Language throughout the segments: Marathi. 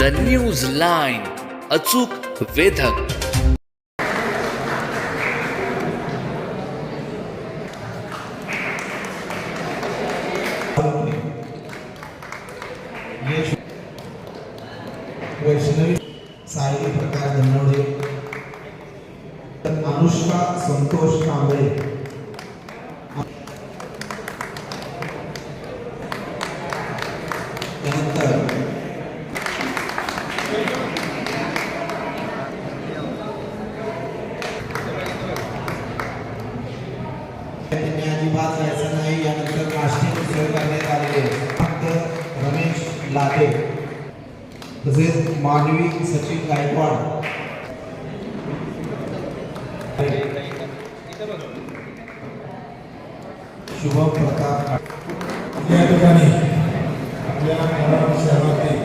द न्यूज लाईन अचूक वेधक. वैष्णवी सायली प्रकाश धनवडे अनुष्का संतोष कांबळे. त्यानंतर त्यांनी अजिबात यायचं नाही. यानंतर नाश्त्याची सोय करण्यात आलेले फक्त रमेश लाटे. तसेच मांडवी सचिन गायकवाड. शुभम प्रताप या ठिकाणी आपल्या महाराष्ट्र शहरातील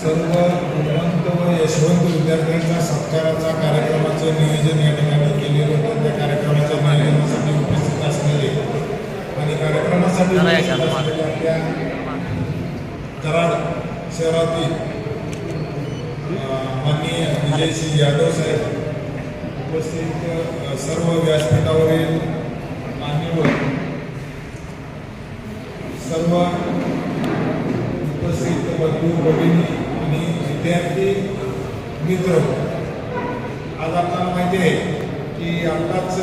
सर्व गुणवंत व यशवंत विद्यार्थ्यांच्या सत्काराचा कराड शहरातील माननीय विजयसिंह यादव साहेब उपस्थित सर्व व्यासपीठावरील मान्यवर सर्व उपस्थित बंधू भगिनी आणि विद्यार्थी मित्र आज आपल्याला माहिती आहे की आत्ताच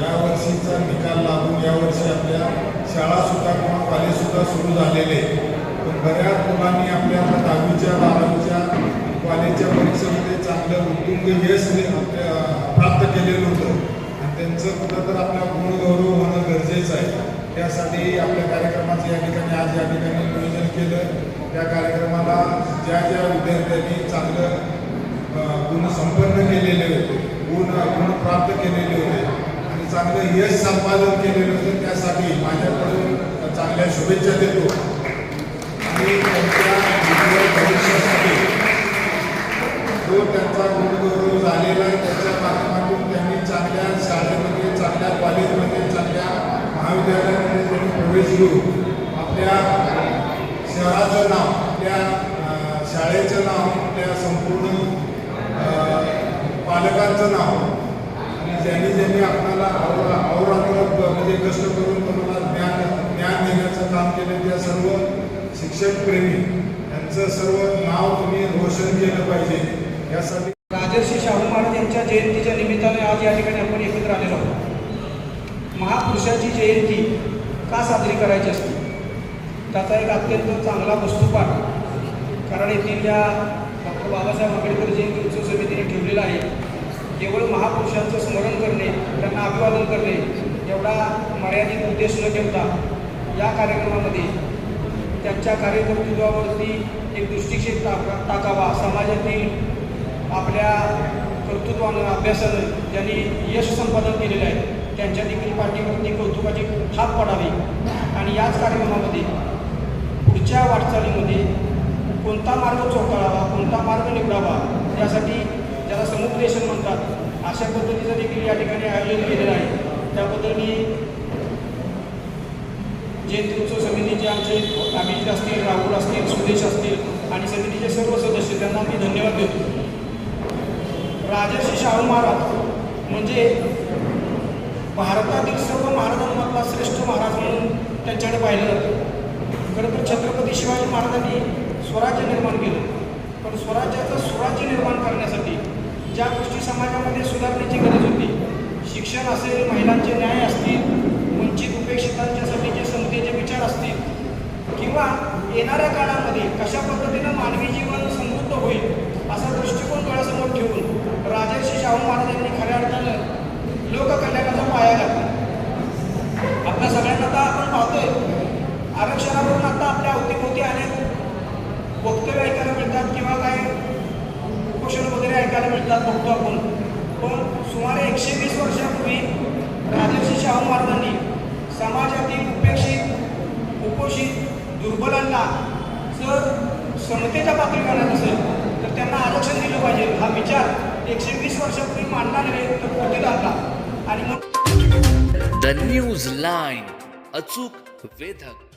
यावर्षीचा या वर्षीचा निकाल लागून यावर्षी आपल्या शाळासुद्धा किंवा कॉलेजसुद्धा सुरू झालेले आहे. बऱ्याच मुलांनी आपल्या दहावीच्या बारावीच्या कॉलेजच्या परीक्षेमध्ये चांगलं उत्तुंग यश प्राप्त केलेलं होतं. आणि त्यांचं कुठं तर आपल्या गुणगौरव होणं गरजेचं आहे. त्यासाठी आपल्या कार्यक्रमाचं या ठिकाणी आज या ठिकाणी नियोजन केलं. त्या कार्यक्रमाला ज्या ज्या विद्यार्थ्यांनी चांगलं गुण संपन्न केलेले होते गुण गुण प्राप्त केलेले होते आणि चांगलं यश संपादन केलेलं होतं त्यासाठी माझ्याकडून चांगल्या शुभेच्छा देतो. ते त्यांच्या उज्ज्वल भविष्यासाठी जो त्यांचा गुणगौरव झालेला आहे त्याच्या माध्यमातून त्यांनी चांगल्या शाळेमध्ये चांगल्या कॉलेजमध्ये चांगल्या महाविद्यालयामध्ये त्यांनी प्रवेश घेऊन आपल्या शहराचं नाव आपल्या शाळेचं नाव आपल्या संपूर्ण पालकांचं नाव आणि ज्यांनी ज्यांनी आपल्याला अवरा अवरात्र म्हणजे कष्ट करून तुम्हाला ज्ञान ज्ञान देण्याचं काम केलं त्या सर्व शिक्षक प्रेमी यांचं सर्व नाव तुम्ही रोशन केलं पाहिजे. यासाठी राजर्षी शाहू महाराज यांच्या जयंतीच्या निमित्ताने आज या ठिकाणी आपण एकत्र आलेलो आहोत. महापुरुषाची जयंती का साजरी करायची असते? त्याचा एक अत्यंत चांगला वस्तुपाठ कारण येथील या डॉक्टर बाबासाहेब आंबेडकर जयंती उत्सव समितीने ठेवलेला आहे केवळ महापुरुषांचं स्मरण करणे त्यांना अभिवादन करणे एवढा मर्यादित उद्देश न ठेवता या कार्यक्रमामध्ये त्यांच्या कार्यकर्तृत्वावरती एक दृष्टिक्षेप टाका टाकावा. समाजातील आपल्या कर्तृत्वानं अभ्यासानं ज्यांनी यश संपादन केलेलं आहे त्यांच्या देखील पाठीवरती कौतुकाची थाप पडावी. आणि याच कार्यक्रमामध्ये पुढच्या वाटचालीमध्ये कोणता मार्ग चोकाळावा कोणता मार्ग निवडावा यासाठी ज्याला समुपदेशन म्हणतात अशा पद्धतीचं देखील या ठिकाणी आयोजन केलेलं आहे. त्याबद्दल मी जे उत्सव समितीचे आमचे अभिजित असतील राहुल असतील सुदेश असतील आणि समितीचे सर्व सदस्य त्यांना मी धन्यवाद देतो. राजर्षी शाहू महाराज म्हणजे भारतातील सर्व महाराजांमधला श्रेष्ठ महाराज म्हणून त्यांच्याकडे पाहिलं जातं. खरं तर छत्रपती शिवाजी महाराजांनी स्वराज्य निर्माण केलं. पण स्वराज्याचं स्वराज्य निर्माण करण्यासाठी ज्या गोष्टी समाजामध्ये सुधारण्याची गरज होती शिक्षण असेल महिलांचे न्याय असतील वंचित उपेक्षितांच्यासाठी जे समतेचे विचार असतील किंवा येणाऱ्या काळामध्ये कशा पद्धतीनं मानवी जीवन समृद्ध होईल असा दृष्टिकोन डोळ्यासमोर ठेवून राजर्षी शाहू महाराजांनी खऱ्या अर्थानं लोककल्याणाचा पाया घातला. आपल्या सगळ्यांना आता आपण पाहतोय आरक्षणावरून आता आपल्या अवतीभोवती अनेक वक्तव्य ऐकायला मिळतात किंवा काय उपोषण वगैरे ऐकायला मिळतात बघतो आपण. पण सुमारे एकशे वीस वर्षापूर्वी राजर्षी शाहू महाराजांनी मुलांना जर समतेच्या पातळीवर आणायचं असेल तर त्यांना आरक्षण दिलं पाहिजे. हा विचार एकशे वीस वर्षापूर्वी मांडला नव्हे तर कृतीत आणला आणि मग द न्यूज लाईन अचूक वेधक.